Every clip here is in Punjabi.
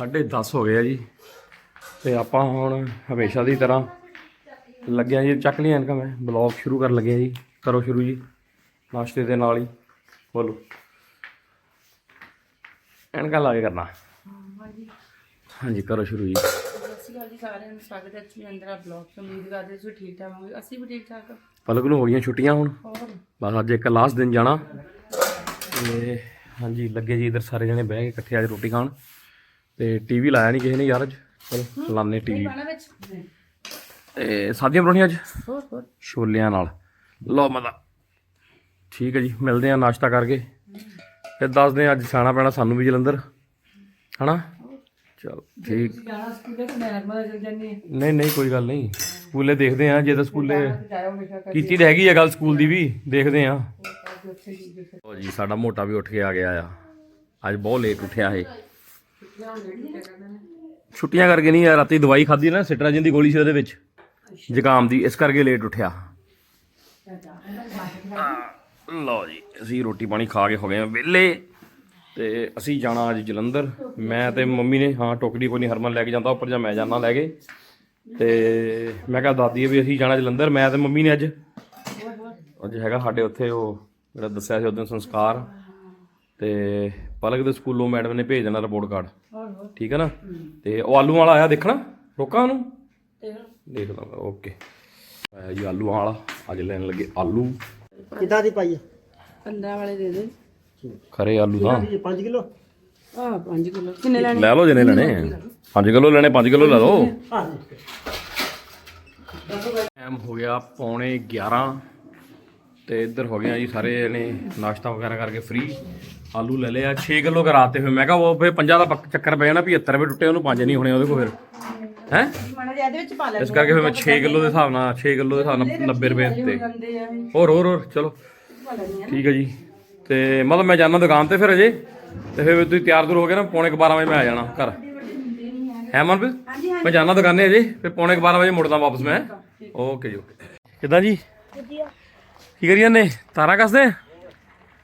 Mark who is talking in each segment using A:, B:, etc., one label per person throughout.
A: 10:30 ਹੋ ਗਏ ਆ ਜੀ। ਤੇ ਆਪਾਂ ਹੁਣ ਹਮੇਸ਼ਾ ਦੀ ਤਰ੍ਹਾਂ ਲੱਗਿਆ ਜੀ। ਚੱਕ ਲਿਆ ਇਨਕਮ ਹੈ ਬਲੌਗ ਸ਼ੁਰੂ ਕਰਨ ਲੱਗਿਆ ਜੀ। ਕਰੋ ਸ਼ੁਰੂ ਜੀ। ਨਾਸ਼ਤੇ ਦੇ ਨਾਲ ਹੀ। ਬੋਲੋ। ਐਨਕਾਂ ਲਾ ਕੇ ਕਰਨਾ। ਹਾਂਜੀ, ਕਰੋ ਸ਼ੁਰੂ ਜੀ।
B: ਜੀ ਸਾਰਿਆਂ ਨੂੰ ਸਵਾਗਤ ਹੈ ਜੀ ਅੰਦਰ ਬਲੌਗ ਤੋਂ ਉਮੀਦ ਕਰਦੇ ਤੁਸੀਂ ਠੀਕ ਠਾਕ ਹੋਵੋਗੇ ਅਸੀਂ ਵੀ ਠੀਕ ਠਾਕ
A: ਪਲਕ ਨੂੰ ਹੋ ਗਈਆਂ ਛੁੱਟੀਆਂ ਹੁਣ। ਬਸ ਅੱਜ ਇੱਕ ਲਾਸਟ ਦਿਨ ਜਾਣਾ। ਤੇ ਹਾਂਜੀ, ਲੱਗੇ ਜੀ ਇਧਰ ਸਾਰੇ ਜਣੇ ਬਹਿ ਕੇ ਇਕੱਠੇ ਅੱਜ ਰੋਟੀ ਖਾਣ। ਤੇ ਟੀਵੀ ਲਾਇਆ ਨਹੀਂ ਕਿਸੇ ਨੇ ਯਾਰ ਅੱਜ। ਚਲੋ ਲਾਣੇ ਟੀਵੀ। ਤੇ ਸਾਦੀਆਂ ਬਣਾਉਣੀਆਂ ਅੱਜ?
B: ਹੋਰ ਹੋਰ।
A: ਛੋਲਿਆਂ ਨਾਲ। ਲਓ ਮਦਾ ਠੀਕ ਹੈ ਜੀ ਮਿਲਦੇ ਆ ਨਾਸ਼ਤਾ ਕਰਕੇ। ਫਿਰ ਦੱਸਦੇ ਆ ਅੱਜ ਜਾਣਾ ਪੈਣਾ ਸਾਨੂੰ ਵੀ ਜਲੰਧਰ। ਹਨਾ? ਚਲ ਠੀਕ।
B: ਜਾਣਾ ਸਕੂਲੇ ਤੇ ਮੈਂ ਨਰਮਦਾ ਚਲ ਜਾਂਦੀ
A: ਨਹੀਂ ਨਹੀਂ ਕੋਈ ਗੱਲ ਨਹੀਂ। ਸਕੂਲੇ ਦੇਖਦੇ ਆ ਜੇ ਤਾਂ ਸਕੂਲੇ ਕੀਤੀ ਤਾਂ ਹੈਗੀ ਆ ਗੱਲ ਸਕੂਲ ਦੀ ਵੀ ਦੇਖਦੇ ਆ ਉਹ ਜੀ ਸਾਡਾ ਮੋਟਾ ਵੀ ਉੱਠ ਕੇ ਆ ਗਿਆ ਆ। ਅੱਜ ਬਹੁਤ ਲੇਟ ਉੱਠਿਆ ਇਹ। ਛੁੱਟੀਆਂ ਕਰਕੇ ਨਹੀਂ ਯਾਰ ਰਾਤੀ ਦਵਾਈ ਖਾਧੀ ਨਾ ਸਿਟਰਾਜਿਨ ਦੀ ਗੋਲੀ ਸੀ ਉਹਦੇ ਵਿੱਚ। ਜ਼ੁਕਾਮ ਦੀ ਇਸ ਕਰਕੇ ਲੇਟ ਉੱਠਿਆ। ਲਓ ਜੀ ਅਸੀਂ ਰੋਟੀ ਪਾਣੀ ਖਾ ਕੇ ਹੋ ਗਏ ਆ ਵਿਹਲੇ ਤੇ ਅਸੀਂ ਜਾਣਾ ਅੱਜ ਜਲੰਧਰ। ਮੈਂ ਤੇ ਮੰਮੀ ਨੇ ਹਾਂ ਟੋਕਰੀ ਕੋਈ ਨਹੀਂ ਹਰਮਨ ਲੈ ਕੇ ਜਾਂਦਾ ਉੱਪਰ ਜਾਂ ਮੈਂ ਜਾਣਾ ਲੈ ਕੇ। ਤੇ ਮੈਂ ਕਿਹਾ ਦਾਦੀ ਵੀ ਅਸੀਂ ਜਾਣਾ ਜਲੰਧਰ ਮੈਂ ਤੇ ਮੰਮੀ ਨੇ ਅੱਜ। ਅੱਜ ਹੈਗਾ ਸਾਡੇ ਉੱਥੇ ਉਹ ਜਿਹੜਾ ਦੱਸਿਆ ਸੀ ਉਦੋਂ ਸੰਸਕਾਰ। ਤੇ ਪਲਕ ਦੇ ਸਕੂਲੋਂ ਮੈਡਮ ਨੇ ਭੇਜ ਦੇਣਾ ਰਿਪੋਰਟ ਕਾਰਡ
B: ਹੋਰ
A: ਠੀਕ ਹੈ ਨਾ? ਤੇ ਉਹ ਆਲੂ ਵਾਲਾ ਆਇਆ ਦੇਖਣਾ? ਰੋਕਾਂ ਉਹਨੂੰ?
B: ਦੇਖ ਲਓ
A: ਦੇਖ ਓਕੇ। ਆਇਆ ਜੀ ਆਲੂ ਵਾਲਾ ਅੱਜ ਲੈਣ ਲੱਗੇ ਆਲੂ।
C: ਕਿੱਦਾਂ ਦੀ ਪਾਈ
B: 15 ਵਾਲੇ ਦੇ ਦੇ।
A: ਖਰੇ ਆਲੂ ਤਾਂ।
C: ਇਹ 5 ਕਿਲੋ?
B: ਆਹ 5 ਕਿਲੋ। ਕਿੰਨੇ ਲੈਣੇ?
A: ਲੈ ਲਓ ਜਿਹਨੇ ਲੈਣੇ। 5 ਕਿਲੋ। ਲੈਣੇ 5 ਕਿਲੋ ਲੈ ਲਓ।
C: ਹਾਂ।
A: ਟਾਈਮ ਹੋ ਗਿਆ ਪੌਣੇ 11 ਤੇ ਇੱਧਰ ਹੋ ਗਏ ਆ ਜੀ ਸਾਰੇ ਜਣੇ ਨਾਸ਼ਤਾ ਵਗੈਰਾ ਕਰਕੇ ਫ੍ਰੀ ਆਲੂ ਲੈ ਲਿਆ 6 ਕਿਲੋ ਕਰਾਤੇ ਫਿਰ ਮੈਂ ਕਿਹਾ ਉਹ ਫੇ ਪੰਜਾਂ ਦਾ ਪੱਕ- ਚੱਕਰ ਪੈ ਜਾਣਾ 75 ਰੁਪਏ ਟੁੱਟੇ ਉਹਨੂੰ ਪੰਜ ਨਹੀਂ ਹੋਣੇ ਉਹਦੇ ਕੋਲ ਫਿਰ। ਹੈ?
B: ਮਾਣਾ ਜਿਹਾ ਇਹਦੇ ਵਿੱਚ ਪਾ ਲੈ
A: ਇਸ ਕਰਕੇ ਫਿਰ ਮੈਂ 6 ਕਿਲੋ ਦੇ ਹਿਸਾਬ ਨਾਲ 6 ਕਿਲੋ ਦੇ ਹਿਸਾਬ ਨਾਲ 90 ਰੁਪਏ ਦਿੱਤੇ।
B: ਜਾਂਦੇ ਆ ਇਹ
A: ਹੋਰ ਹੋਰ ਹੋਰ ਚਲੋ।
B: ਪਾ ਲੈਣੀ ਆ
A: ਠੀਕ ਹੈ ਜੀ। ਤੇ ਮਤਲਬ ਮੈਂ ਜਾਣਾ ਦੁਕਾਨ ਤੇ ਫਿਰ ਅਜੇ। ਤੇ ਫਿਰ ਤੁਸੀਂ ਤਿਆਰ ਤੁਰ ਹੋ ਕੇ ਨਾ ਪੌਣੇ 12 ਵਜੇ ਮੈਂ ਆ ਜਾਣਾ ਘਰ। ਹੈ ਮਨਪ੍ਰੀਤ? ਮੈਂ ਜਾਣਾ ਦੁਕਾਨੇ ਅਜੇ ਫਿਰ ਪੌਣੇ 12 ਵਜੇ ਮੁੜਦਾ ਵਾਪਸ ਮੈਂ। ਓਕੇ ਜੀ ਓਕੇ। ਕਿਦਾਂ ਜੀ? ਕੀ ਕਰੀ ਜਾਂਦੇ? ਤਾਰਾਂ ਕੱਸਦੇ?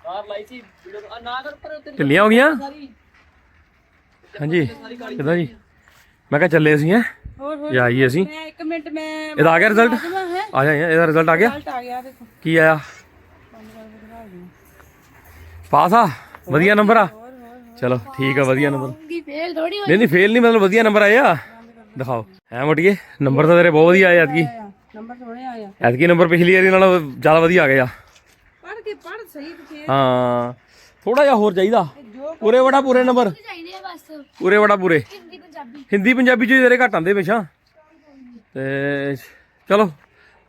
A: ਤਾਰ ਲਾਈ ਸੀ। ਢਿੱਲੀਆਂ ਹੋ ਗਈਆਂ? ਹਾਂਜੀ। ਕਿਦਾਂ ਜੀ? ਮੈਂ ਕਿਹਾ ਚੱਲੇ ਅਸੀਂ ਹੈ?
B: ਹੋਰ ਹੋਰ।
A: ਜਾਂ ਆਈਏ ਅਸੀਂ।
B: ਮੈਂ 1 ਮਿੰਟ ਮੈਂ
A: ਇਹਦਾ ਆ ਗਿਆ ਰਿਜ਼ਲਟ ਆ ਜਾ ਇਹਦਾ ਰਿਜ਼ਲਟ ਆ ਗਿਆ?
B: ਰਿਜ਼ਲਟ ਆ ਗਿਆ ਦੇਖੋ।
A: ਕੀ ਆਇਆ? ਪਾਸ ਆ? ਵਧੀਆ ਨੰਬਰ ਆ? ਚਲੋ ਠੀਕ ਆ ਵਧੀਆ ਨੰਬਰ
B: ਥੋੜੀ
A: ਨਹੀਂ ਨਹੀਂ ਫੇਲ ਨਹੀਂ ਮਤਲਬ ਵਧੀਆ ਨੰਬਰ ਆਏ ਆ। ਦਿਖਾਓ। ਹੈ ਮੋਟੀਏ ਨੰਬਰ ਤਾਂ ਤੇਰੇ ਬਹੁਤ ਵਧੀਆ ਆਏ ਐਤਕੀ।
B: ਨੰਬਰ ਸੋਹਣੇ ਆਇਆ
A: ਐਤਕੀ ਨੰਬਰ ਪਿਛਲੀ ਵਾਰੀ ਨਾਲੋਂ ਜ਼ਿਆਦਾ ਵਧੀਆ ਆ ਗਏ ਆ।
B: ਪੜ ਕੇ ਪੜ ਸਹੀ ਤੇ
A: ਹਾਂ। ਥੋੜਾ ਜਿਹਾ ਹੋਰ ਚਾਹੀਦਾ। ਪੂਰੇ ਬੜਾ ਪੂਰੇ ਨੰਬਰ।
D: ਚਾਹੀਦੇ ਆ ਬਸ
A: ਪੂਰੇ। ਬੜਾ ਪੂਰੇ
D: ਹਿੰਦੀ ਪੰਜਾਬੀ
A: ਹਿੰਦੀ ਪੰਜਾਬੀ ਚ ਹੀ ਤੇਰੇ ਘੱਟ ਆਂਦੇ ਹਮੇਸ਼ਾ ਤੇ ਚਲੋ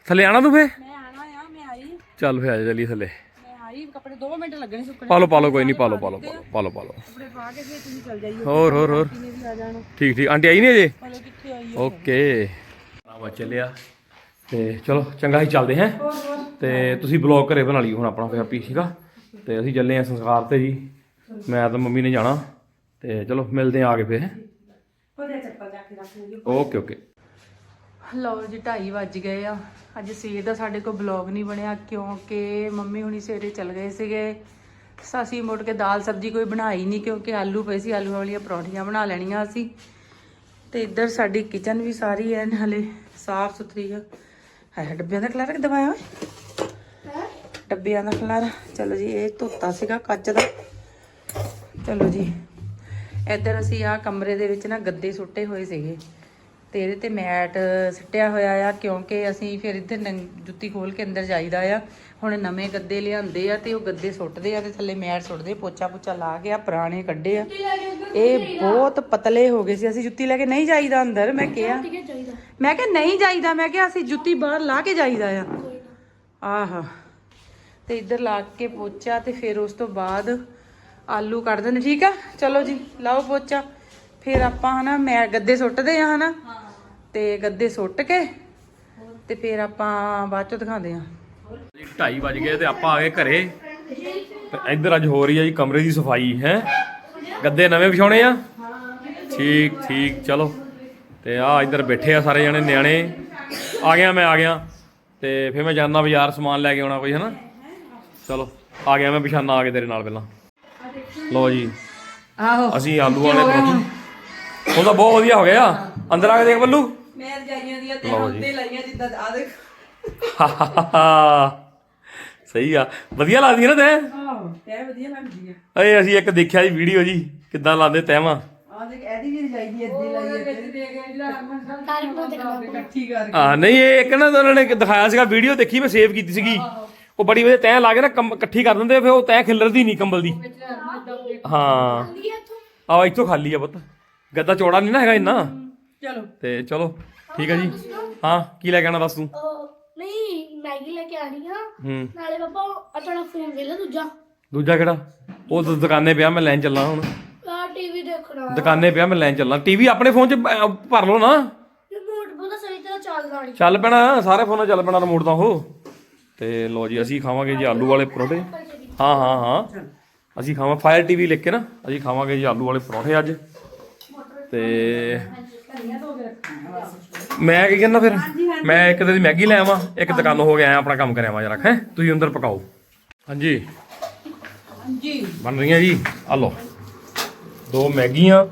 A: ਥੱਲੇ ਆਣਾ ਤੂੰ ਫੇ
B: ਮੈਂ ਆਣਾ ਆ ਮੈਂ ਆਈ।
A: ਚੱਲ ਫੇ ਆ ਜਾ ਥੱਲੇ।
B: ਮੈਂ ਆਈ ਕੱਪੜੇ 2 ਮਿੰਟ ਲੱਗਣੇ ਸੁੱਕਣੇ।
A: ਪਾ ਲਓ ਪਾ ਲਓ ਕੋਈ ਨਹੀਂ ਪਾ ਲਓ ਪਾ ਲਓ ਪਾ ਲਓ ਪਾ ਲਓ ਪਾ ਲਓ
B: ਕੱਪੜੇ ਪਾ ਕੇ ਫੇਰ ਤੁਸੀਂ ਚੱਲ ਜਾਈਓ।
A: ਹੋਰ ਹੋਰ ਹੋਰ। ਠੀਕ ਠੀਕ। ਆਂਟੀ ਆਈ ਨਹੀਂ ਅਜੇ?
B: ਹਲੇ ਕਿੱਥੇ ਆਈ
A: ਓਕੇ। ਆਵਾ ਚੱਲਿਆ। ਤੇ ਚਲੋ ਚੰਗਾ ਹੀ ਚੱਲਦੇ ਹਾਂ। ਤੇ ਤੁਸੀਂ ਬਲੌਗ ਘਰੇ ਬਣਾ ਲਈ ਹੁਣ ਆਪਣਾ ਫਿਰ ਆਪੀ ਸੀਗਾ ਤੇ ਅਸੀਂ ਚੱਲੇ ਆ ਸੰਸਕਾਰ ਤੇ ਜੀ। ਮੈਂ ਤਾਂ ਮੰਮੀ ਨੇ ਜਾਣਾ। ਤੇ ਚਲੋ ਮਿਲਦੇ ਆ ਆ ਕੇ ਫਿਰ। ਹੈਂ।
B: ਉਹਦੇ ਚੱਪਲ ਜਾ ਕੇ ਰੱਖ ਲਿਓ
A: ਓਕੇ ਓਕੇ।
B: ਲਓ ਜੀ 2:30 ਵੱਜ ਗਏ ਆ। ਅੱਜ ਸਵੇਰ ਦਾ ਸਾਡੇ ਕੋਲ ਬਲੌਗ ਨਹੀਂ ਬਣਿਆ ਕਿਉਂਕਿ ਮੰਮੀ ਹੁਣੀ ਸਵੇਰੇ ਚਲ ਗਏ ਸੀਗੇ। ਸਾਸੀ ਮੁੜ ਕੇ ਦਾਲ ਸਬਜ਼ੀ ਕੋਈ ਬਣਾਈ ਨਹੀਂ ਕਿਉਂਕਿ ਆਲੂ ਪਏ ਸੀ ਆਲੂ ਵਾਲੀਆਂ ਪਰੌਂਠੀਆਂ ਬਣਾ ਲੈਣੀਆਂ ਅਸੀਂ ਤੇ ਇੱਧਰ ਸਾਡੀ ਕਿਚਨ ਵੀ ਸਾਰੀ ਐਨ ਹਲੇ ਸਾਫ਼ ਸੁਥਰੀ ਆ। ਹੈ ਡੱਬਿਆਂ ਦਾ ਕਲਰ ਕਿੱਦਾਂ ਪਾਇਆ ਓਏ? ਡੱਬਿਆਂ ਦਾ ਕਲਰ ਚਲੋ ਜੀ, ਇਹ ਧੋਤਾ ਸੀਗਾ ਕੱਚ ਦਾ। ਚਲੋ ਜੀ, ਇੱਧਰ ਅਸੀਂ ਆ ਕਮਰੇ ਦੇ ਵਿੱਚ ਨਾ ਗੱਦੇ ਸੁੱਟੇ ਹੋਏ ਸੀਗੇ। ਤੇ ਇਹਦੇ ਤੇ ਮੈਟ ਸਿੱਟਿਆ ਹੋਇਆ ਆ, ਕਿਉਂਕਿ ਅਸੀਂ ਫਿਰ ਇੱਧਰ ਜੁੱਤੀ ਖੋਲ ਕੇ ਅੰਦਰ ਜਾਈਦਾ ਆ। ਹੁਣ ਨਵੇਂ ਗੱਦੇ ਲਿਆਂਦੇ ਆ ਤੇ ਉਹ ਗੱਦੇ ਸੁੱਟਦੇ ਆ ਤੇ ਥੱਲੇ ਮੈਟ ਸੁੱਟਦੇ ਪੋਚਾ ਪੁੱਚਾ ਲਾ ਕੇ ਆ, ਪੁਰਾਣੇ ਕੱਢੇ ਆ। ਇਹ ਬਹੁਤ ਪਤਲੇ ਹੋ ਗਏ ਸੀ। ਅਸੀਂ ਜੁੱਤੀ ਲੈ ਕੇ ਨਹੀਂ ਜਾਈਦਾ ਅੰਦਰ, ਮੈਂ ਕਿਹਾ। ਮੈਂ ਕਿਹਾ ਨਹੀਂ ਜਾਈਦਾ, ਮੈਂ ਕਿਹਾ ਅਸੀਂ ਜੁੱਤੀ ਬਾਹਰ ਲਾ ਕੇ ਜਾਈਦਾ ਆ। ਆਹਾ। ਤੇ ਇੱਧਰ ਲਾ ਕੇ ਪੋਚਾ ਤੇ ਫਿਰ ਉਸ ਤੋਂ ਬਾਅਦ ਆਲੂ ਕੱਢ ਦਿੰਦੇ। ਠੀਕ ਆ? ਚਲੋ ਜੀ ਲਾਓ ਪੋਚਾ। ਫਿਰ ਆਪਾਂ ਹਨਾ ਮੈਂ ਗੱਦੇ ਸੁੱਟਦੇ ਆ ਹਨਾ। ਤੇ ਗੱਦੇ ਸੁੱਟ ਕੇ ਤੇ ਫਿਰ ਆਪਾਂ ਬਾਅਦ ਚ ਦਿਖਾਉਂਦੇ ਆ।
A: ਜੀ 2:30 ਵੱਜ ਗਏ ਤੇ ਆਪਾਂ ਆ ਗਏ ਘਰੇ। ਤੇ ਇੱਧਰ ਅੱਜ ਹੋ ਰਹੀ ਹੈ ਜੀ ਕਮਰੇ ਦੀ ਸਫ਼ਾਈ ਹੈ? ਗੱਦੇ ਨਵੇਂ ਵਿਛਾਉਣੇ ਆ? ਠੀਕ ਠੀਕ ਚਲੋ। ਤੇ ਆ ਇੱਧਰ ਬੈਠੇ ਆ ਸਾਰੇ ਜਣੇ ਨਿਆਣੇ। ਆ ਗਿਆ ਮੈਂ ਆ ਗਿਆ। ਤੇ ਫਿਰ ਮੈਂ ਜਾਣਾ ਬਾਜ਼ਾਰ ਸਮਾਨ ਲੈ ਕੇ ਆਉਣਾ ਕੋਈ ਹਨਾ? ਚਲੋ ਆ ਗਿਆ ਮੈਂ ਬਿਛਾਨਾ ਆ ਕੇ ਤੇਰੇ ਨਾਲ ਪਹਿਲਾਂ। ਲਓ ਜੀ।
B: ਆਹੋ।
A: ਅਸੀਂ ਆਲੂ ਵਾਲੇ ਪਰੌਂਠੇ। ਉਹ ਤਾਂ ਬਹੁਤ ਵਧੀਆ ਹੋ ਗਿਆ ਅੰਦਰ ਆ ਕੇ ਦੇਖ ਬੱਲੂ।
B: ਮੈਂ ਰਜਾਈਆਂ ਦੀਆਂ ਤੇ। ਹਫ਼ਤੇ ਲਾਈਆਂ ਜਿੱਦਾਂ ਆ ਦੇਖ।
A: ਸਹੀ ਆ। ਵਧੀਆ ਲੱਗਦੀ ਨਾ ਤੈਂ?
B: ਆਹੋ ਤੇ ਵਧੀਆ ਲੱਗਦੀ ਆ
A: ਓਏ ਅਸੀਂ ਇੱਕ ਦੇਖਿਆ ਜੀ ਵੀਡੀਓ ਜੀ ਕਿੱਦਾਂ ਲਾਉਂਦੇ ਤੈਵਾਂ
B: ਆ ਦੇਖ ਇਹਦੀ ਵੀ ਰਜਾਈ ਦੀ ਅੱਧੀ ਲਾਈ ਹੈ ਵਿੱਚ ਦੇ ਕੇ ਜਿਹੜਾ ਇਕੱਠੀ ਕਰ
A: ਆ ਨਹੀਂ ਇਹ ਇੱਕ ਨਾ ਉਹਨਾਂ ਨੇ ਦਿਖਾਇਆ ਸੀਗਾ ਵੀਡੀਓ ਦੇਖੀ ਮੈਂ ਸੇਵ ਕੀਤੀ ਸੀਗੀ। ਉਹ ਬੜੀ ਵਧੀਆ ਤੈਂ ਲਾ ਕੇ ਨਾ ਕੰਬ- ਇਕੱਠੀ ਕਰ ਦਿੰਦੇ ਫਿਰ ਉਹ ਤੈਂ ਖਿਲਰਦੀ ਨਹੀਂ ਕੰਬਲ ਦੀ। ਹਾਂ। ਆ ਇੱਥੋਂ ਖਾਲੀ ਆ ਪੁੱਤ। ਗੱਦਾ ਚੌੜਾ ਨਹੀਂ ਨਾ ਹੈਗਾ ਇੰਨਾ।
B: ਚਲੋ।
A: ਤੇ ਚਲੋ ਠੀਕ ਹੈ ਜੀ। ਹਾਂ ਕੀ ਲੈ ਕੇ ਆਣਾ ਦੱਸ ਤੂੰ?
D: ਉਹ ਨਹੀਂ ਮੈਗੀ ਲੈ ਕੇ ਆਣੀ ਆ।
A: ਹੂੰ।
D: ਨਾਲੇ ਪਾਪਾ ਆ ਤੁਹਾਡਾ ਫੋਨ ਵੇਲੇ ਦੂਜਾ।
A: ਦੂਜਾ ਕਿਹੜਾ? ਉਹ ਤਾਂ ਦੁਕਾਨੇ ਪਿਆ ਮੈਂ ਲੈਣ ਚੱਲਾਂ ਹੁਣ।
D: ਆ ਟੀਵੀ ਦੇਖਣਾ।
A: ਦੁਕਾਨੇ ਪਿਆ ਮੈਂ ਲੈਣ ਚੱਲਾਂ। ਟੀਵੀ ਆਪਣੇ ਫੋਨ 'ਚ ਅਹ, ਭਰ ਲਓ ਨਾ।
D: ਰਿਮੋਟ ਪਤਾ ਸਹੀ ਤਰ੍ਹਾਂ ਚੱਲਦਾ ਨਹੀਂ
A: ਚੱਲ ਪੈਣਾ ਸਾਰੇ ਫੋਨਾਂ 'ਚ ਚੱਲ ਪੈਣਾ ਰਿਮੋਟ ਤਾਂ ਉਹ। ਤੇ ਲੋ ਜੀ ਅਸੀਂ ਖਾਵਾਂਗੇ ਜੀ ਆਲੂ ਵਾਲੇ ਪਰੌਂਠੇ। ਹਾਂ ਹਾਂ ਹਾਂ। ਅਸੀਂ ਖਾਵਾਂ ਫਾਇਰ ਟੀਵੀ ਲਿਖ ਕੇ ਨਾ ਅਸੀਂ ਖਾਵਾਂਗੇ ਜੀ ਆਲੂ ਵਾਲੇ ਪਰੌਂਠੇ ਅੱਜ। ਤੇ ਮੈਂ ਕੀ ਕਹਿੰਦਾ ਫਿਰ? ਮੈਂ ਇੱਕ ਦਿਨ ਮੈਗੀ ਲੈ ਆਵਾਂ ਇੱਕ ਦੁਕਾਨੋਂ ਹੋ ਕੇ ਆਇਆ ਆਪਣਾ ਕੰਮ ਕਰਿਆ ਆਵਾਂ ਜਰਾ ਹੈ? ਤੁਸੀਂ ਅੰਦਰ ਪਕਾਓ। ਹਾਂਜੀ।
B: ਜੀ
A: ਬਣ ਰਹੀਆਂ ਜੀ। ਆ ਲਓ। ਦੋ ਮੈਗੀਆਂ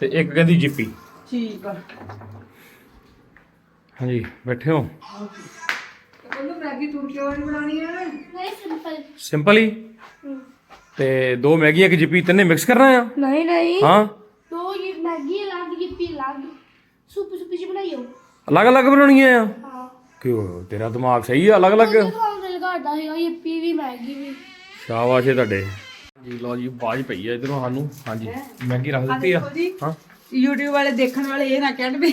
A: ਤੇ ਇੱਕ ਕਹਿੰਦੀ ਜਿੱਪੀ।
B: ਠੀਕ ਆ।
A: ਹਾਂਜੀ ਬੈਠੇ ਹੋ।
B: ਉਹਨੂੰ ਮੈਗੀ ਤੁਰ ਕੇ ਵਾਲੀ ਬਣਾਣੀ ਹੈ
D: ਨਹੀਂ ਸਿੰਪਲ।
A: ਸਿੰਪਲ ਹੀ? ਤੇ ਦੋ ਮੈਗੀਆਂ ਇੱਕ ਜਿੱਪੀ ਤਿੰਨੇ ਮਿਕਸ ਕਰਨਾ ਆ?
D: ਨਹੀਂ ਨਹੀਂ।
A: ਹਾਂ।
D: ਦੋ ਇਹ ਮੈਗੀ ਅਲੱਗ ਗਿੱਪੀ ਅਲੱਗ। ਸੁਪ ਸੁਪ ਜੀ ਬਣਾਈਓ।
A: ਅਲੱਗ-ਅਲੱਗ ਬਣਾਉਣੀਆਂ ਆ?
D: ਹਾਂ।
A: ਕਿਉਂ? ਤੇਰਾ ਦਿਮਾਗ ਸਹੀ ਆ ਅਲੱਗ-ਅਲੱਗ?
D: ਤੁਹਾਨੂੰ ਦਿਲ ਕਰਦਾ ਹੈਗਾ ਯਿੱਪੀ ਵੀ ਮੈਗੀ ਵੀ।
A: ਸ਼ਾਬਾਸ਼ ਏ ਤੁਹਾਡੇ। ਜੀ ਲਓ ਜੀ ਬਾਜ ਪਈ ਆ ਇਧਰੋਂ ਸਾਨੂੰ। ਹਾਂਜੀ ਮੈਗੀ ਰੱਖ ਦਿੱਤੀ ਆ। ਹਾਂ।
B: YouTube ਵਾਲੇ ਦੇਖਣ ਵਾਲੇ ਇਹ ਨਾ ਕਹਿਣ ਵੀ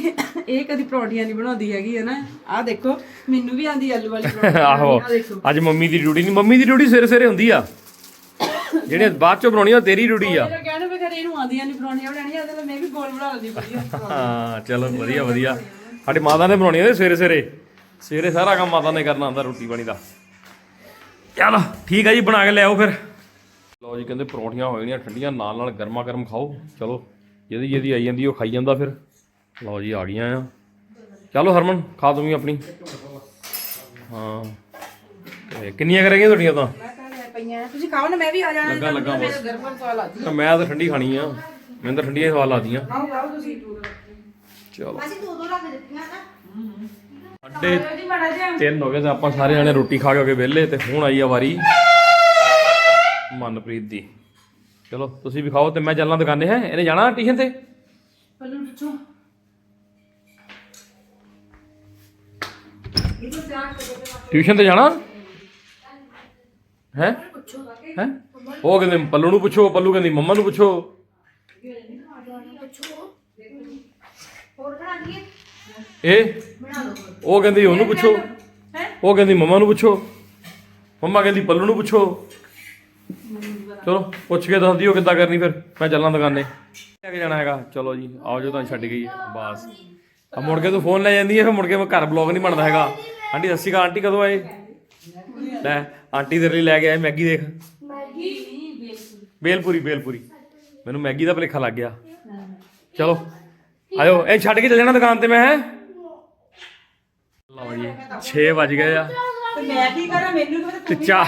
B: ਇਹ ਕਦੀ ਪਰੌਂਠੀਆਂ ਨਹੀਂ ਬਣਾਉਂਦੀ ਹੈਗੀ ਹੈ ਨਾ? ਆਹ ਦੇਖੋ ਮੈਨੂੰ ਵੀ ਆਂਦੀ ਆਲੂ ਵਾਲੀ ਪਰੌਂਠੀ
A: ਆਹੋ
B: ਆਹ ਦੇਖੋ।
A: ਅੱਜ ਮੰਮੀ ਦੀ ਡਿਊਟੀ ਨਹੀਂ ਮੰਮੀ ਦੀ ਡਿਊਟੀ ਸਵੇਰੇ ਸਵੇਰੇ ਹੁੰਦੀ ਆ। ਜਿਹੜੇ ਬਾਅਦ ਚੋਂ ਬਣਾਉਣੀ ਆ ਉਹ ਤੇਰੀ ਡਿਊਟੀ ਆ।
B: ਕਹਿਣ ਵੀ ਖਰੇ ਇਹਨੂੰ ਆਂਦੀਆਂ ਨਹੀਂ ਪਰੌਂਠੀਆਂ ਬਣਾਉਣੀਆਂ ਉਹਦੇ ਨਾਲ ਮੈਂ ਵੀ ਗੋਲ ਬਣਾ ਲੈਂਦੀ ਵਧੀਆ
A: ਹਾਂ ਚਲੋ ਵਧੀਆ ਵਧੀਆ। ਸਾਡੀ ਮਾਤਾ ਨੇ ਬਣਾਉਣੀ ਆ ਸਵੇਰੇ ਸਵੇਰੇ। ਸਵੇਰੇ ਸਾਰਾ ਕੰਮ ਮਾਤਾ ਨੇ ਕਰਨਾ ਹੁੰਦਾ ਰੋਟੀ ਪਾਣੀ ਦਾ। ਚਲੋ ਠੀਕ ਆ ਜੀ ਬਣਾ ਕੇ ਲਿਆਓ ਫਿਰ। ਲਓ ਜੀ ਕਹਿੰਦੇ ਪਰੌਂਠੀਆਂ ਹੋ ਜਾਣੀਆਂ ਠੰਡੀਆਂ ਨਾਲ ਨਾਲ ਗਰਮਾ ਗਰਮ ਖਾਓ। ਚਲੋ। ਜਿਹਦੀ ਜਿਹਦੀ ਆਈ ਜਾਂਦੀ ਉਹ ਖਾਈ ਜਾਂਦਾ ਫਿਰ। ਲਓ ਜੀ ਆ ਗਈਆਂ ਆ। ਚਲੋ ਹਰਮਨ ਖਾ ਵੀ ਆਪਣੀ। ਹਾਂ। ਤੇ ਕਿੰਨੀਆਂ ਕਰੇਗੀਆਂ ਤੁਹਾਡੀਆਂ ਤਾਂ?
B: ਮੈਂ ਪਈਆਂ ਤੁਸੀਂ ਖਾਓ ਨਾ ਮੈਂ ਵੀ ਆ ਜਾਣਾ।
A: ਲੱਗਾ ਲੱਗਾ ਬਸ।
B: ਗਰਮਨ ਸਵਾਲ ਆਦੀ
A: ਤਾਂ ਮੈਂ ਤਾਂ ਠੰਡੀ ਖਾਣੀ ਆ। ਮੈਨੂੰ ਤਾਂ ਠੰਡੀਆਂ ਹੀ ਸਵਾਦ ਲੱਗਦੀਆਂ
B: ਖਾਓ ਖਾਓ ਤੁਸੀਂ।
A: ਚਲੋ।
D: ਅਸੀਂ ਦੋ ਦੋ ਰੱਖ ਦਿੱਤੀਆਂ ਨਾ।
A: ਅੱਡੇ ਤਿੰਨ ਹੋ ਗਏ ਤੇ ਆਪਾਂ ਸਾਰੇ ਜਣੇ ਰੋਟੀ ਖਾ ਕੇ ਵਿਹਲੇ ਤੇ ਹੁਣ ਆਈ ਆ ਵਾਰੀ ਮਨਪ੍ਰੀਤ ਦੀ। ਚਲੋ ਤੁਸੀਂ ਵੀ ਖਾਓ ਤੇ ਮੈਂ ਚੱਲਾਂ ਦੁਕਾਨੇ ਹੈ? ਇਹਨੇ ਜਾਣਾ ਟਿਊਸ਼ਨ ਤੇ?
B: ਪੱਲੂ
A: ਟਿਊਸ਼ਨ ਤੇ ਜਾਣਾ? ਹੈ? ਹੈ? ਉਹ ਕਹਿੰਦੇ ਪੱਲੂ ਨੂੰ ਪੁੱਛੋ ਪੱਲੂ ਕਹਿੰਦੀ ਮੰਮਾ ਨੂੰ ਪੁੱਛੋ। ਇਹ ਉਹ ਕਹਿੰਦੀ ਉਹਨੂੰ ਪੁੱਛੋ। ਉਹ ਕਹਿੰਦੀ ਮੰਮਾ ਨੂੰ ਪੁੱਛੋ। ਮੰਮਾ ਕਹਿੰਦੀ ਪੱਲੂ ਨੂੰ ਪੁੱਛੋ। ਚਲੋ ਪੁੱਛ ਕੇ ਦੱਸਦੀ ਉਹ ਕਿੱਦਾਂ ਕਰਨੀ ਫਿਰ। ਮੈਂ ਚੱਲਾਂ ਦੁਕਾਨੇ। ਲੈ ਕੇ ਜਾਣਾ ਹੈਗਾ। ਚਲੋ ਜੀ ਆਓ ਜੋ ਤੁਹਾਨੂੰ ਛੱਡ ਗਈ। ਬਸ। ਆ ਮੁੜ ਕੇ ਤੂੰ ਫੋਨ ਲੈ ਜਾਂਦੀ ਹੈ ਫਿਰ ਮੁੜ ਕੇ ਮੈਂ ਘਰ ਬਲੌਗ ਨਹੀਂ ਬਣਦਾ ਹੈਗਾ। ਆਂਟੀ ਸ਼੍ਰੀ ਅਕਾਲ। ਆਂਟੀ ਕਦੋਂ ਆਏ? ਲੈ ਆਂਟੀ ਤੇਰੇ ਲਈ ਲੈ ਕੇ ਆਏ ਮੈਗੀ ਦੇਖ।
D: ਮੈਗੀ
A: ਬੇਲਪੂਰੀ ਬੇਲਪੂਰੀ। ਮੈਨੂੰ ਮੈਗੀ ਦਾ ਭਲੇਖਾ ਲੱਗ ਗਿਆ। ਚਲੋ ਆਇਓ। ਇਹ ਛੱਡ ਕੇ ਚੱਲ ਜਾਣਾ ਦੁਕਾਨ ਤੇ ਮੈਂ ਹੈ? ਲਓ ਜੀ 6 ਵੱਜ ਗਏ ਆ।
B: ਤੇ ਮੈਂ ਕੀ ਕਰਾਂ? ਮੈਨੂੰ ਤਾਂ
A: ਚਾਹ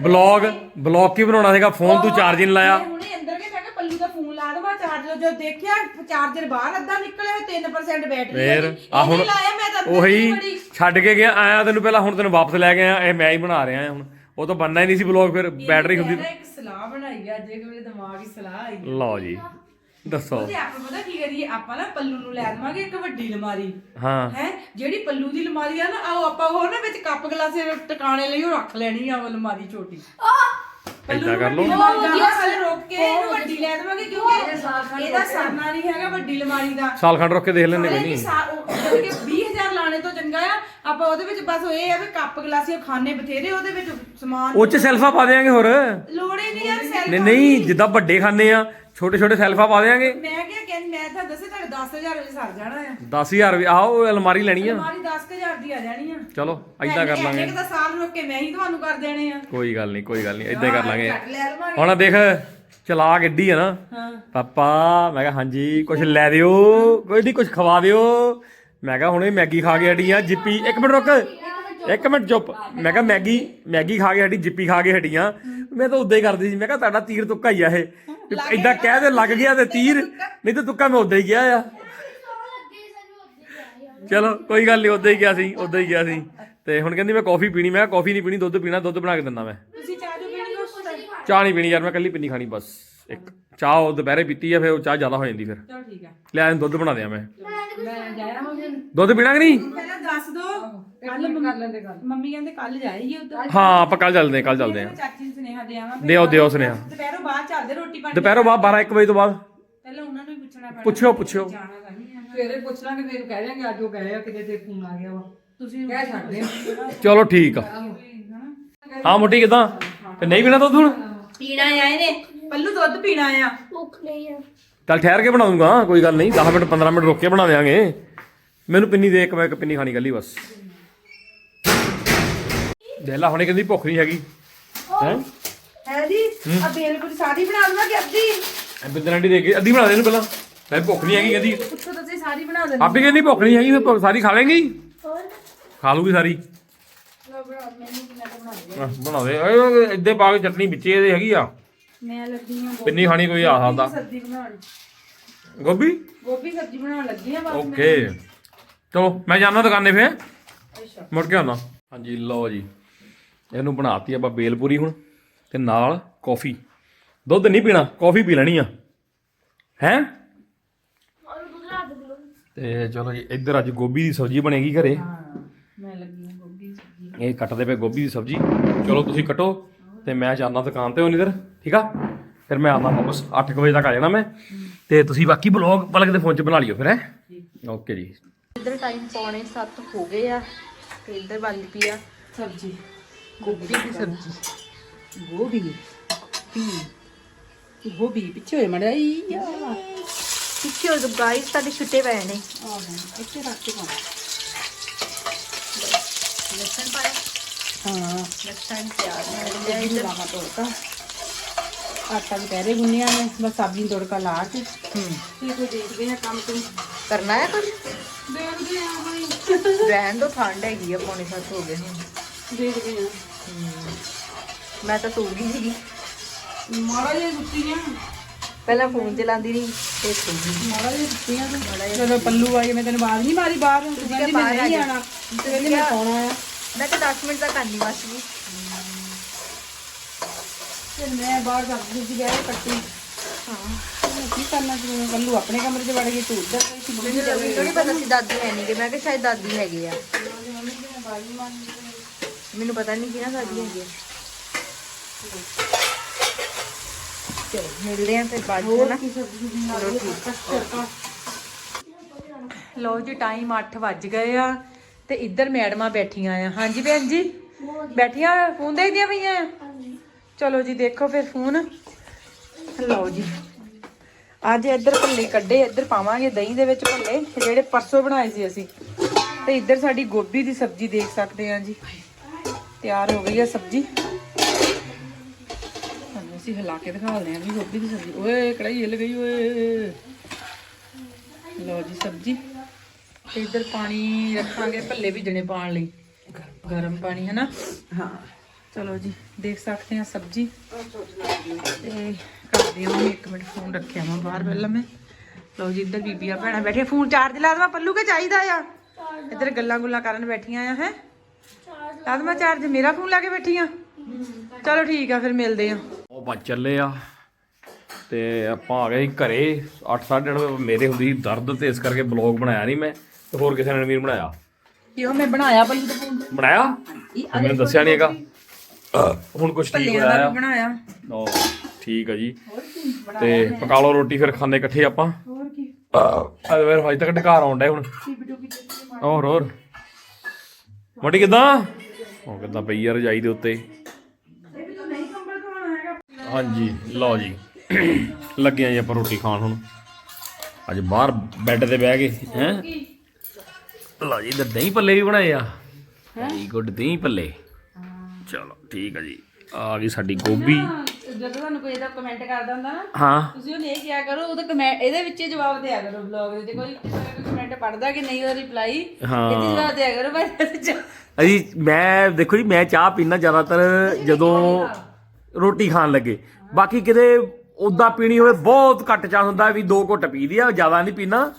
A: ਬਲੌਗ ਬਲੌਗ ਕੀ ਬਣਾਉਣਾ ਸੀਗਾ? ਫੋਨ ਤੂੰ ਚਾਰਜ ਨਹੀਂ ਲਾਇਆ।
B: ਮੈਂ ਹੁਣੇ ਅੰਦਰ ਕੇ ਮੈਂ ਕਿਹਾ ਪੱਲੂ ਦਾ ਫੋਨ ਲਾ ਦਵਾ ਚਾਰਜਰ ਜੋ ਦੇਖਿਆ ਚਾਰਜਰ ਬਾਹਰ ਅੱਧਾ ਨਿਕਲਿਆ ਹੋਇਆ 3% ਬੈਟਰੀ
A: ਫੇਰ ਆ ਹੁਣ
B: ਲਾਇਆ ਮੈਂ ਤਾਂ ਅੰਦਰ
A: ਉਹੀ
B: ਬੜੀ।
A: ਛੱਡ ਕੇ ਗਿਆ ਆਇਆ ਤੈਨੂੰ ਪਹਿਲਾਂ ਹੁਣ ਤੈਨੂੰ ਵਾਪਸ ਲੈ ਕੇ ਆਇਆ ਇਹ ਮੈਂ ਹੀ ਬਣਾ ਰਿਹਾ ਹਾਂ ਹੁਣ। ਉਹ ਤਾਂ ਬੰਨਾ ਹੀ ਨਹੀਂ ਸੀ ਬਲੌਗ ਫਿਰ ਬੈਟਰੀ ਹੁੰਦੀ
B: ਮੈਂ ਇੱਕ ਸਲਾਹ ਬਣਾਈ ਆ ਜੇ ਮੇਰੇ ਦਿਮਾਗ 'ਚ ਸਲਾਹ ਆਈ।
A: ਲਓ ਜੀ। ਦੱਸੋ।
B: ਤੇ ਆਪਾਂ ਪਤਾ ਕੀ ਕਰੀਏ? ਆਪਾਂ ਨਾ ਪੱਲੂ ਨੂੰ ਲੈ ਦੇਵਾਂਗੇ ਇੱਕ ਵੱਡੀ ਅਲਮਾਰੀ।
A: ਹਾਂ।
B: ਹੈ? ਜਿਹੜੀ ਪੱਲੂ ਦੀ ਅਲਮਾਰੀ ਆ ਨਾ ਆਓ ਆਪਾਂ ਉਹ ਨਾ ਵਿੱਚ ਕੱਪ ਗਲਾਸੇ ਟਿਕਾਣੇ ਲਈ ਉਹ ਰੱਖ ਲੈਣੀ ਆ ਉਹ ਅਲਮਾਰੀ ਛੋਟੀ।
A: ਏਦਾਂ ਕਰ ਲਓ।
B: ਹਲੇ ਰੋਕ ਕੇ ਇਹਨੂੰ ਵੱਡੀ ਲੈ ਦੇਵਾਂਗੇ ਕਿਉਂਕਿ ਇਹਦਾ ਸਰਨਾ ਨਹੀਂ ਹੈਗਾ ਵੱਡੀ ਅਲਮਾਰੀ ਦਾ।
A: ਸਾਲ ਖੰਡ ਰੁੱਕ ਕੇ ਦੇਖ ਲੈਣੇ ਕੋਈ ਨਹੀਂ।
B: ਸਾ- ਉਹ ਯਾਨੀ ਕਿ 20000 ਲਾਣੇ ਤੋਂ ਆਪਾਂ ਉਹਦੇ ਵਿੱਚ ਬਸ ਇਹ ਆ ਵੀ ਕੱਪ ਗਲਾਸੀ ਉਹ ਖਾਣੇ ਬਥੇਰੇ ਉਹਦੇ ਵਿੱਚ ਸਮਾਨ
A: ਉਹ ਚ ਸੈਲਫਾ ਪਾ ਦੇਾਂਗੇ ਹੋਰ।
B: ਲੋੜ ਨਹੀਂ ਯਾਰ ਸੈਲ
A: ਨਹੀਂ ਨਹੀਂ ਜਿੱਦਾਂ ਵੱਡੇ ਖਾਨੇ ਆ ਛੋਟੇ ਛੋਟੇ ਸੈਲਫਾ ਪਾ ਦੇਾਂਗੇ
B: ਮੈਂ ਕਿਹਾ ਕਹਿੰਦੀ ਮੈਂ ਤਾਂ ਦੱਸੇ ਤੁਹਾਡੇ 10000 ਵਿੱਚ ਸਰ ਜਾਣਾ ਆ।
A: 10000 ਵੀ ਆਹ ਅਲਮਾਰੀ ਲੈਣੀ ਆ।
B: ਅਲਮਾਰੀ 10000 ਦੀ ਆ ਜਾਣੀ ਆ।
A: ਚਲੋ ਐਦਾਂ ਕਰ ਲਾਂਗੇ।
B: ਇੱਕ ਤਾਂ ਸਾਲ ਰੁਕ ਕੇ ਮੈਂ ਹੀ ਤੁਹਾਨੂੰ ਕਰ ਦੇਣੇ ਆ।
A: ਕੋਈ ਗੱਲ ਨਹੀਂ ਕੋਈ ਗੱਲ ਨਹੀਂ ਐਦਾਂ ਕਰ ਲਾਂਗੇ। ਹੁਣ ਦੇਖ ਚਲਾ ਗੱਡੀ ਆ ਨਾ।
B: ਹਾਂ।
A: ਪਾਪਾ ਮੈਂ ਕਿਹਾ ਹਾਂਜੀ ਕੁਝ ਲੈ ਦਿਓ ਕੋਈ ਨਹੀਂ ਕੁਝ ਖਵਾ ਦਿਓ। ਮੈਂ ਕਿਹਾ ਹੁਣੇ ਮੈਗੀ ਖਾ ਕੇ ਹਟੀ ਆ ਜਿੱਪੀ ਇੱਕ ਮਿੰਟ ਰੁਕ। ਇੱਕ ਮਿੰਟ ਚੁੱਪ। ਮੈਂ ਕਿਹਾ ਮੈਗੀ ਮੈਗੀ ਖਾ ਕੇ ਹਟੀ ਜਿੱਪੀ ਖਾ ਕੇ ਹਟੀਆਂ ਮੈਂ ਤਾਂ ਉਦਾਂ ਹੀ ਕਰਦੀ ਸੀ। ਮੈਂ ਕਿਹਾ ਤੁਹਾਡਾ ਤੀਰ ਤੁੱਕਾ ਹੀ ਆ ਇਹ। ਇਦਾਂ ਕਹਿ ਦੇ ਲੱਗ ਗਿਆ ਤੇ ਤੀਰ ਨਹੀਂ ਤੇ ਤੁੱਕਾ ਮੈਂ ਉਦਾਂ ਹੀ ਗਿਆ ਆ। ਚਲੋ ਕੋਈ ਗੱਲ ਨਹੀਂ ਉਦਾਂ ਹੀ ਗਿਆ ਸੀ ਉਦਾਂ ਹੀ ਗਿਆ ਸੀ। ਤੇ ਹੁਣ ਕਹਿੰਦੀ ਮੈਂ ਕਾਫੀ ਪੀਣੀ ਮੈਂ ਕਾਫੀ ਨਹੀਂ ਪੀਣੀ ਦੁੱਧ ਪੀਣਾ ਦੁੱਧ ਬਣਾ ਕੇ ਦਿੰਦਾ ਮੈਂ।
B: ਤੁਸੀਂ ਚਾਹ ਜੋ ਪੀਣੀ ਉਸ ਟਾਈਮ
A: ਚਾਹ ਨਹੀਂ ਪੀਣੀ ਯਾਰ ਮੈਂ ਕੱਲੀ ਪਿੰਨੀ ਖਾਣੀ ਬਸ ਇੱਕ। ਚਾਹ ਉਹ ਦੁਪਹਿਰੇ ਪੀਤੀ ਆ ਫਿਰ ਉਹ ਚਾਹ ਜ਼ਿਆਦਾ ਹੋ ਜਾਂਦੀ ਫਿਰ।
B: ਚਲੋ ਠੀਕ ਹੈ
A: ਲੈ ਦੁੱਧ ਬਣਾ ਦਿਆਂ ਮੈਂ।
B: ਮੈਂ ਜਾਇਆ ਮੰਮੀ
A: ਦੁੱਧ ਪੀਣਾ ਕਿ ਨਹੀਂ?
B: ਪਹਿਲਾਂ ਦੱਸ ਦੋ। ਕੱਲ ਕਰ ਲੈਂਦੇ ਗੱਲ? ਮੰਮੀ ਕਹਿੰਦੇ ਕੱਲ ਜਾਏਗੀ ਉਧਰ
A: ਹਾਂ ਆਪਾਂ ਕੱਲ ਚੱਲਦੇ ਹਾਂ ਕੱਲ ਚੱਲਦੇ ਹਾਂ।
B: ਚਾਚੀ ਨੂੰ ਸੁਨੇਹਾ ਦੇ ਆਵਾਂ
A: ਦਿਓ ਦਿਓ ਸੁਨੇਹਾ।
B: ਦੁਪਹਿਰੋਂ ਬਾਅਦ ਚੱਲਦੇ ਰੋਟੀ ਪਾਣੀ
A: ਦੁਪਹਿਰੋਂ ਬਾਅਦ 12 1 ਵਜੇ ਤੋਂ ਬਾਅਦ।
B: ਪਹਿਲਾਂ ਉਹਨਾਂ ਨੂੰ ਹੀ ਪੁੱਛਣਾ ਪੈਣਾ
A: ਪੁੱਛਿਓ ਪੁੱਛਿਓ
B: ਜਾਣਾ ਤਾਂ ਨਹੀਂ ਹੈ
E: ਸਵੇਰੇ ਪੁੱਛ ਲਾਂਗੇ ਫਿਰ ਕਹਿ ਦਿਆਂਗੇ ਅੱਜ ਉਹ ਗਏ ਆ ਕਿਤੇ ਤੇ ਫੋਨ ਆ ਗਿਆ ਵਾ।
B: ਤੁਸੀਂ
E: ਕਹਿ ਸਕਦੇ ਆ।
A: ਚਲੋ ਠੀਕ ਆ। ਹਾਂ ਮੋਟੀ ਕਿਦਾਂ? ਤੇ ਨਹੀਂ ਪੀਣਾ ਦੁੱਧ ਹੁਣ?
B: ਪੀਣਾ ਆ ਇਹਨੇ ਪੱਲੂ ਦੁੱਧ ਪੀਣਾ ਆ।
D: ਭੁੱਖ ਨਹੀਂ ਆ।
A: ਚੱਲ ਠਹਿਰ ਕੇ ਬਣਾ ਦੂੰਗਾ ਕੋਈ ਗੱਲ ਨਹੀਂ 10 ਮਿੰਟ 15 ਮਿੰਟ ਰੁਕ ਕੇ ਬਣਾ ਦੇਾਂਗੇ ਮੈਨੂੰ ਪਿੰਨੀ ਦੇ ਇੱਕ ਮੈਂ ਇੱਕ ਪਿੰਨੀ ਖਾਣੀ ਗੱਲੀ ਬਸ। ਦੇਖ ਲਾ ਹੁਣੇ ਕਹਿੰਦੀ ਭੁੱਖ ਨਹੀਂ ਹੈਗੀ। ਹੈ?
B: ਹੈ ਜੀ? ਆ ਬੇਲਪੁਰ ਸਾਰੀ ਬਣਾ ਲਵਾਂ ਕਿ ਅੱਧੀ?
A: ਬਿੰਦਰ ਆਂਟੀ ਦੇ ਕੇ ਅੱਧੀ ਬਣਾ ਦੇ ਇਹਨੂੰ ਪਹਿਲਾਂ। ਮੈਂ ਭੁੱਖ ਨਹੀਂ ਹੈਗੀ ਕਹਿੰਦੀ।
B: ਪੁੱਛੋ ਤੁਸੀਂ ਸਾਰੀ ਬਣਾ ਦੇ
A: ਆਪੀ ਕਹਿੰਦੀ ਭੁੱਖ ਨਹੀਂ ਹੈਗੀ ਫਿਰ ਸਾਰੀ ਖਾ ਲੇਂਗੀ
D: ਹੋਰ?
A: ਖਾ ਲੂਗੀ ਸਾਰੀ। ਆਹ, ਬਣਾ ਦੇ। ਓਏ ਇੱਦੇ ਪਾ ਕੇ ਚਟਨੀ ਵਿੱਚੇ ਇਹਦੇ ਹੈਗੀ ਆ।
B: ਮੈਂ ਲੱਗੀ ਆ
A: ਪਿੰਨੀ ਖਾਣੀ ਕੋਈ ਆ ਸਕਦਾ
B: ਸਬਜ਼ੀ ਬਣਾਉਣ।
A: ਗੋਭੀ?
B: ਗੋਭੀ ਸਬਜ਼ੀ ਬਣਾਉਣ ਲੱਗੀ ਆ ਬਸ
A: ਓਕੇ। ਚਲੋ ਮੈਂ ਜਾਣਾ ਦੁਕਾਨੇ ਫੇ ਮੁੜ ਕੇ ਆਉਣਾ ਹਾਂਜੀ ਲਓ ਜੀ। ਇਹਨੂੰ ਬਣਾਤੀ ਆਪਾਂ ਬੇਲਪੂਰੀ ਹੁਣ ਤੇ ਨਾਲ ਕੌਫੀ। ਦੁੱਧ ਨਹੀਂ ਪੀਣਾ ਕੌਫੀ ਪੀ ਲੈਣੀ ਆ। ਹੈ?
D: ਦੇ
A: ਤੇ ਚਲੋ ਜੀ ਇੱਧਰ ਅੱਜ ਗੋਭੀ ਦੀ ਸਬਜ਼ੀ ਬਣੇਗੀ ਘਰੇ।
B: ਮੈਂ ਲੱਗੀ ਆ ਗੋਭੀ ਸਬਜ਼ੀ।
A: ਇਹ ਕੱਟਦੇ ਪਏ ਗੋਭੀ ਦੀ ਸਬਜ਼ੀ। ਚਲੋ ਤੁਸੀਂ ਕੱਟੋ। ਤੇ ਮੈਂ ਜਾਂਦਾ ਦੁਕਾਨ ਤੇ ਉਨੀ ਦੇਰ ਠੀਕ ਆ? ਫਿਰ ਮੈਂ ਆਉਂਦਾ ਵਾਪਸ 8 ਵਜੇ ਤੱਕ ਆ ਜਾਣਾ ਮੈਂ। ਤੇ ਤੁਸੀਂ ਬਾਕੀ ਬਲੌਗ ਪਲਕ ਦੇ ਫੋਨ 'ਚ ਬਣਾ ਲਿਓ ਫਿਰ ਹੈ? ਓਕੇ ਜੀ।
F: ਇੱਧਰ ਟਾਈਮ ਪੌਣੇ 7 ਹੋ ਗਏ ਆ ਤੇ ਇੱਧਰ ਬਣ ਪਈ ਆ
B: ਸਬਜ਼ੀ।
F: ਗੋਭੀ ਦੀ ਸਬਜ਼ੀ।
B: ਗੋਭੀ ਪੀ ਗੋਭੀ। ਪਿੱਛੇ ਹੋਏ ਮੜਾਈ ਆ।
F: ਪਿੱਛੇ ਹੋ ਗਾਈਸ ਤੁਹਾਡੇ ਛੁੱਟੇ ਪਏ ਨੇ।
B: ਇੱਥੇ ਰੱਖ ਕੇ ਪਾਉਣਾ।
F: ਲਸਣ ਪਾਇਆ।
B: ਹਾਂ
F: ਲਸਣ ਪਿਆਜ਼
B: ਇਹ ਇੱਧਰ ਲਾਵਾ ਤੋੜਕਾ ਆਟਾ ਵੀ ਪਹਿਰੇ ਗੁੰਨਿਆ ਨੇ ਬਸ ਸਬਜ਼ੀ ਨੂੰ ਤੜਕਾ ਲਾ ਕੇ।
F: ਹੂੰ।
B: ਤੇ ਕੋਈ ਦੇਖਦੇ ਆ ਕੰਮ ਤੋਂ
F: ਕਰਨਾ ਹੈ ਕੁਝ?
B: ਦੇਖਦੇ ਆ ਬਈ।
F: ਰਹਿਣ ਦੋ ਠੰਡ ਹੈਗੀ ਆ ਪੌਣੇ 7 ਹੋ ਗਏ ਹੁਣ
B: ਦੇਖਦੇ ਆ।
F: ਮੈਂ ਤਾਂ ਸੋ ਗਈ ਸੀਗੀ।
B: ਮਾੜਾ ਜਿਹਾ ਸੁੱਤੀ ਆ।
F: ਪਹਿਲਾਂ ਫੋਨ ਚਲਾਉਂਦੀ ਰਹੀ ਤੇ ਸੋ ਗਈ।
B: ਮਾੜਾ ਜਿਹਾ ਸੁੱਤੀ ਆ ਤੂੰ। ਜਦੋਂ ਪੱਲੂ ਆਈ ਮੈਂ ਤੈਨੂੰ ਬਾਹਰ ਨਹੀਂ ਮਾਰੀ ਬਾਹਰ। ਨੂੰ ਤੂੰ ਕਹਿੰਦੀ ਮੈਂ
F: ਬਾਹਰ ਆ
B: ਨਹੀਂ
F: ਜਾ।
B: ਆਣਾ ਤੇ ਕਹਿੰਦੀ ਮੈਂ ਸੌਣਾ ਆ।
F: ਮੈਂ ਤਾਂ 10 ਮਿੰਟ ਤੱਕ ਆਨੀ ਬਸ ਵੀ
B: ਫਿਰ ਮੈਂ ਬਾਹਰ ਸੀ ਬਹਿ ਕੇ ਕੱਟੀ। ਹਾਂ ਮੈਂ ਕੀ ਕਰਨਾ ਮੈਂ ਪੱਲੂ ਆਪਣੇ ਕਮਰੇ 'ਚ ਵੜ ਗਈ ਤੂੰ ਉੱਧਰ ਗਈ ਸੀ ਮੰਮੀ
F: ਮੈਨੂੰ ਮੈਨੂੰ ਪਤਾ ਸੀ ਦਾਦੀ ਹੈ ਨਹੀਂ ਕਿ ਮੈਂ ਕਿਹਾ ਸ਼ਾਇਦ ਦਾਦੀ ਹੈਗੇ ਆ। ਮੈਨੂੰ ਪਤਾ ਨਹੀਂ ਕਿ ਨਾ ਦਾਦੀ ਹੈਗੀ ਆ। ਚਲੋ ਮਿਲਦੇ ਆਂ ਫਿਰ ਬਾਅਦ ਚ ਨਾ? ਲੋ ਜੀ ਟਾਈਮ 8 ਵੱਜ ਗਏ ਆ। ਤੇ ਇੱਧਰ ਮੈਡਮਾਂ ਬੈਠੀਆਂ ਆ। ਹਾਂਜੀ ਭੈਣ ਜੀ ਬੈਠੀਆਂ ਫੋਨ ਦੇਖਦੀਆਂ ਪਈਆਂ ਆ? ਚਲੋ ਜੀ ਦੇਖੋ ਫਿਰ ਫੋਨ। ਲਓ ਜੀ। ਅੱਜ ਇੱਧਰ ਭੱਲੇ ਕੱਢੇ ਇੱਧਰ ਪਾਵਾਂਗੇ ਦਹੀਂ ਦੇ ਵਿੱਚ ਭੱਲੇ ਜਿਹੜੇ ਪਰਸੋਂ ਬਣਾਏ ਸੀ ਅਸੀਂ। ਤੇ ਇੱਧਰ ਸਾਡੀ ਗੋਭੀ ਦੀ ਸਬਜ਼ੀ ਦੇਖ ਸਕਦੇ ਆ ਜੀ। ਤਿਆਰ ਹੋ ਗਈ ਹੈ ਸਬਜ਼ੀ। ਤੁਹਾਨੂੰ ਅਸੀਂ ਹਿਲਾ ਕੇ ਦਿਖਾਉਂਦੇ ਆ ਵੀ ਗੋਭੀ ਦੀ ਸਬਜ਼ੀ। ਓਏ ਕੜਾਈ ਹਿੱਲ ਗਈ ਓਏ। ਲਓ ਜੀ ਸਬਜ਼ੀ। ਤੇ ਇੱਧਰ ਪਾਣੀ ਰੱਖਾਂਗੇ ਭੱਲੇ ਭਿੱਜਣੇ ਪਾਉਣ ਲਈ। ਗਰਮ ਪਾਣੀ ਹੈ ਨਾ
B: ਹਾਂ।
F: ਚਲੋ ਜੀ ਦੇਖ ਸਕਦੇ ਆ ਸਬਜੀ। ਤੇ ਕਰਦੇ ਹਾਂ ਇੱਕ ਮਿੰਟ ਫੋਨ ਰੱਖਿਆ ਮੈਂ ਬਾਹਰ ਪਹਿਲਾਂ ਮੈਂ। ਲਓ ਜੀ ਇੱਧਰ ਬੀਬੀਆਂ ਭੈਣਾਂ ਬੈਠੀਆਂ। ਫੋਨ ਚਾਰਜ ਲਾ ਦਵਾ ਪੱਲੂ ਕੇ ਚਾਹੀਦਾ ਆ? ਇੱਧਰ ਗੱਲਾਂ ਗੁੱਲਾਂ ਕਰਨ ਬੈਠੀਆਂ ਆ ਹੈ? ਲਾ ਦਵਾ ਚਾਰਜ ਮੇਰਾ ਫੋਨ ਲਾ ਕੇ ਬੈਠੀਆਂ? ਚਲੋ ਠੀਕ ਆ ਫਿਰ ਮਿਲਦੇ ਆ।
A: ਉਹ ਬੱਚ ਚੱਲੇ ਆ ਤੇ ਆਪਾਂ ਆ ਗਏ ਘਰੇ। 8:30 ਵਜੇ ਮੇਰੇ ਹੁੰਦੀ ਦਰਦ ਤੇ ਇਸ ਕਰਕੇ ਬਲੌਗ ਬਣਾਇਆ ਨਹੀਂ ਮੈਂ। ਤੇ ਹੋਰ ਕਿਸੇ ਨੇ ਵੀਰ ਬਣਾਇਆ?
B: ਕਿਉਂ ਮੈਂ ਬਣਾਇਆ ਦਾ ਫੋਨ
A: ਬਣਾਇਆ? ਮੈਨੂੰ ਦੱਸਿਆ ਨਹੀਂ ਹੈਗਾ। ਹੁਣ ਕੁਝ ਠੀਕ ਹੋਇਆ ਆ।
B: ਬਣਾਇਆ।
A: ਓ ਠੀਕ ਆ ਜੀ। ਤੇ ਪਕਾ ਲਓ ਰੋਟੀ ਫਿਰ ਖਾਣੇ ਇਕੱਠੇ ਆਪਾਂ।
B: ਹੋਰ ਕੀ?
A: ਆ ਵੇ ਹਜੇ ਤੱਕ ਢਕਾਰ ਆਉਣ ਡਿਆ ਹੁਣ। ਹੋਰ ਹੋਰ। ਮੋਟੀ ਕਿਦਾਂ? ਉਹ ਕਿਦਾਂ ਪਈ ਯਾਰ ਰਜਾਈ ਦੇ ਉੱਤੇ। ਹਾਂਜੀ ਲਓ ਜੀ। ਲੱਗਿਆ ਜੀ ਆਪਾਂ ਰੋਟੀ ਖਾਣ ਹੁਣ। ਅੱਜ ਬਾਹਰ ਬੈੱਡ ਤੇ ਬਹਿ ਗਏ ਹੈ? ਲਓ ਜੀ ਇੱਧਰ ਦਹੀਂ ਭੱਲੇ ਵੀ ਬਣਾਏ ਆ। Very good dahi bhalle. ਚਲੋ ਠੀਕ ਆ ਜੀ। ਆ ਗਈ ਸਾਡੀ ਗੋਭੀ।
B: ਜਦੋਂ ਤੁਹਾਨੂੰ ਕੋਈ ਇਹਦਾ ਕਮੈਂਟ ਕਰਦਾ ਹੁੰਦਾ ਨਾ
A: ਹਾਂ।
B: ਤੁਸੀਂ ਉਹਨੇ ਇਹ ਕਿਹਾ ਕਰੋ ਉਹਦਾ ਕਮੈਂਟ ਇਹਦੇ ਵਿੱਚ ਹੀ ਜਵਾਬ ਦਿਆ ਕਰੋ ਬਲੌਗ ਦੇ ਜੇ ਕੋਈ ਕਮੈਂਟ ਪੜਦਾ ਕਿ ਨਹੀਂ ਉਹਦਾ ਰਿਪਲਾਈ
A: ਹਾਂ।
B: ਇਹਦੇ ਜਵਾਬ ਦਿਆ ਕਰੋ ਬਸ
A: ਅਜੀ ਮੈਂ ਦੇਖੋ ਜੀ ਮੈਂ ਚਾਹ ਪੀਣਾ ਜ਼ਿਆਦਾਤਰ ਜਦੋਂ ਰੋਟੀ ਖਾਣ ਲੱਗੇ। ਬਾਕੀ ਕਿਤੇ ਉਦਾਂ ਪੀਣੀ ਹੋਵੇ ਬਹੁਤ ਘੱਟ ਚਾਹ ਹੁੰਦਾ ਵੀ ਦੋ ਘੁੱਟ ਪੀਦੀ ਆ ਜ਼ਿਆਦਾ ਨਹੀਂ ਪੀਣਾ।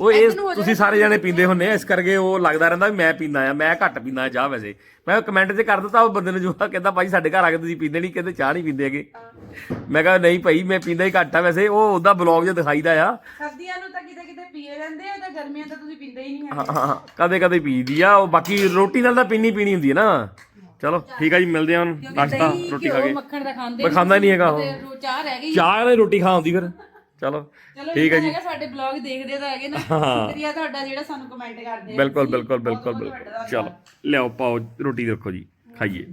A: ਉਹ ਇਹ ਤੁਸੀਂ ਸਾਰੇ ਜਣੇ ਪੀਂਦੇ ਹੁੰਨੇ ਆ ਇਸ ਕਰਕੇ ਉਹ ਲੱਗਦਾ ਰਹਿੰਦਾ ਵੀ ਮੈਂ ਪੀਂਦਾ ਆ ਮੈਂ ਘੱਟ ਪੀਂਦਾ ਚਾਹ ਵੈਸੇ। ਮੈਂ ਕਮੈਂਟ 'ਚ ਕਰ ਦਿੱਤਾ ਉਹ ਬੰਦੇ ਨੂੰ ਜੋ ਕਹਿੰਦਾ ਭਾਈ ਸਾਡੇ ਘਰ ਆ ਕੇ ਤੁਸੀਂ ਪੀਂਦੇ ਨਹੀਂ ਕਹਿੰਦੇ ਚਾਹ ਨਹੀਂ ਪੀਂਦੇ ਹੈਗੇ। ਮੈਂ ਕਿਹਾ ਨਹੀਂ ਭਾਈ ਮੈਂ ਪੀਂਦਾ ਹੀ ਘੱਟ ਆ ਵੈਸੇ। ਉਹ ਉਹਦਾ ਬਲੌਗ 'ਚ ਦਿਖਾਈਦਾ ਆ।
B: ਸਰਦੀਆਂ ਨੂੰ ਤਾਂ ਕਿਤੇ ਕਿਤੇ ਪੀਏ ਜਾਂਦੇ ਆ ਤਾਂ ਗਰਮੀਆਂ ਤਾਂ ਤੁਸੀਂ ਪੀਂਦੇ ਹੀ ਨਹੀਂ
A: ਹਾਂ ਹਾਂ ਕਦੇ ਕਦੇ ਪੀਦੀ ਆ ਉਹ ਬਾਕੀ ਰੋਟੀ ਨਾਲ ਤਾਂ ਪੀਣੀ ਪੀਣੀ ਹੁੰਦੀ ਹੈ ਨਾ। ਚਲੋ ਠੀਕ ਆ ਜੀ ਮਿਲਦੇ ਹਾਂ ਹੁਣ ਨਾਸ਼ਤਾ ਰੋਟੀ ਖਾ ਕੇ।
B: ਮੱਖਣ ਦਾ ਖਾਂਦੇ
A: ਮੈਂ ਖਾਂਦਾ ਨਹੀਂ ਹੈਗਾ ਉਹ।
B: ਰੋ ਚਾਹ ਰਹਿ ਗਈ।
A: ਚਾਹ ਨਾਲ ਰੋਟੀ ਖਾਉਂਦੀ ਫਿਰ। ਚਲੋ ਠੀਕ ਹੈ ਜੀ।
B: ਸਾਡੇ ਬਲੌਗ ਦੇਖਦੇ ਤਾਂ ਹੈਗੇ ਨਾ। ਸ਼ੁਕਰੀਆ ਤੁਹਾਡਾ ਜਿਹੜਾ ਸਾਨੂੰ ਕਮੈਂਟ ਕਰਦੇ ਆ।
A: ਬਿਲਕੁਲ ਬਿਲਕੁਲ ਬਿਲਕੁਲ ਬਿਲਕੁਲ। ਚਲੋ ਲਿਆਓ ਪਾਓ ਰੋਟੀ ਦੇਖੋ ਜੀ ਖਾਈਏ।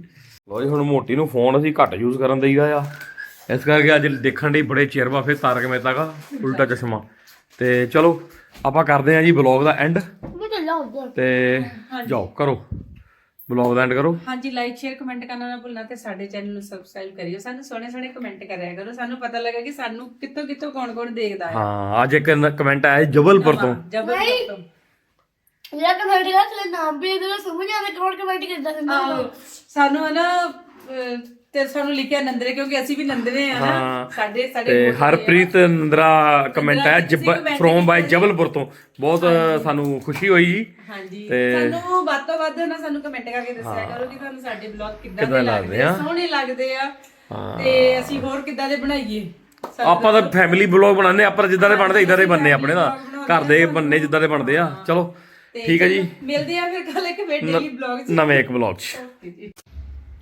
A: ਲੋ ਜੀ ਹੁਣ ਮੋਟੀ ਨੂੰ ਫੋਨ ਅਸੀਂ ਘੱਟ ਯੂਜ਼ ਕਰਨ ਦਈਦਾ ਆ। ਇਸ ਕਰਕੇ ਅੱਜ ਦੇਖਣ ਦੀ ਬੜੇ ਚਿਰ ਵਾ ਫਿਰ ਤਾਰਕ ਮਹਿਤਾ ਦਾ ਉਲਟਾ ਚਸ਼ਮਾ। ਤੇ ਚਲੋ ਆਪਾਂ ਕਰਦੇ ਹਾਂ ਜੀ ਬਲੌਗ ਦਾ ਐਂਡ ਤੇ ਜਾਓ ਕਰੋ। ਬਲੌਗ ਦਾ ਐਂਡ ਕਰੋ।
B: ਹਾਂਜੀ ਲਾਈਕ ਸ਼ੇਅਰ ਕਮੈਂਟ ਕਰਨਾ ਨਾ ਭੁੱਲਣਾ ਤੇ ਸਾਡੇ ਚੈਨਲ ਨੂੰ ਸਬਸਕ੍ਰਾਈਬ ਕਰਿਓ। ਸਾਨੂੰ ਸੋਹਣੇ ਸੋਹਣੇ ਕਮੈਂਟ ਕਰਿਆ ਕਰੋ। ਸਾਨੂੰ ਪਤਾ ਲੱਗਾ ਕਿ ਸਾਨੂੰ ਕਿੱਥੋਂ ਕਿੱਥੋਂ ਕੌਣ ਕੌਣ ਦੇਖਦਾ ਹੈ।
A: ਹਾਂ ਅੱਜ ਇੱਕ ਕਮੈਂਟ ਆਇਆ ਸੀ ਜਬਲਪੁਰ ਤੋਂ।
B: ਜਬਰਦਸਤ ਤੋਂ।
D: ਮੇਰਾ ਕਮੈਂਟ ਕਰ ਤੇਰਾ ਨਾਮ ਵੀ ਇਹਦੇ ਸਮਝ ਆਉਂਦਾ ਕੌਣ ਕਮੈਂਟ ਕਰਦਾ ਸੀ
B: ਆਹੋ, ਸਾਨੂੰ ਹੈ ਨਾ ਅਹ, ਤੇ ਸਾਨੂੰ ਲਿਖਿਆ ਨੰਦਰੇ ਕਿਉਂਕਿ ਅਸੀਂ ਵੀ ਨੰਦਰੇ ਆ ਨਾ
A: ਹਾਂ।
B: ਸਾਡੇ ਸਾਡੇ
A: ਤੇ
B: ਕੋਲ
A: ਹਰਪ੍ਰੀਤ ਨੰਦਰਾ ਕਮੈਂਟ ਆਇਆ ਜਬ ਫਰੋਮ ਬਾਈ ਜਬਲਪੁਰ ਤੋਂ। ਬਹੁਤ ਸਾਨੂੰ ਖੁਸ਼ੀ ਹੋਈ। ਜੀ
B: ਹਾਂਜੀ।
A: ਤੇ-
B: ਸਾਨੂੰ ਵੱਧ ਤੋਂ ਵੱਧ ਨਾ ਸਾਨੂੰ ਕਮੈਂਟ ਕਰਕੇ ਦੱਸਿਆ ਕਰੋ ਕਿ ਤੁਹਾਨੂੰ ਸਾਡੇ ਬਲੌਗ ਕਿੱਦਾਂ
A: ਕਿੱਦਾਂ
B: ਦੇ
A: ਲੱਗਦੇ
B: ਲੱਗਦੇ ਆ।
A: ਆ।
B: ਸੋਹਣੇ ਲੱਗਦੇ ਆ।
A: ਹਾਂ।
B: ਤੇ ਅਸੀਂ ਹੋਰ ਕਿੱਦਾਂ ਦੇ ਬਣਾਈਏ? ਸਾਨੂੰ
A: ਆਪਾਂ ਤਾਂ ਫੈਮਿਲੀ ਬਲੌਗ ਬਣਾਉਂਦੇ ਆਪਾਂ ਤਾਂ ਜਿੱਦਾਂ ਦੇ ਬਣਦੇ ਇਦਾਂ ਦੇ ਬਣਨੇ ਆਪਣੇ ਦਾ ਘਰ ਦੇ ਬਣਨੇ ਜਿੱਦਾਂ ਦੇ ਬਣਦੇ ਆ। ਚਲੋ ਠੀਕ ਹੈ ਜੀ।
B: ਮਿਲਦੇ ਆ ਫਿਰ ਕੱਲ ਇੱਕ ਡੇਲੀ ਬਲੌਗ
A: ਨਵੇਂ ਇੱਕ ਬਲੌਗ 'ਚ।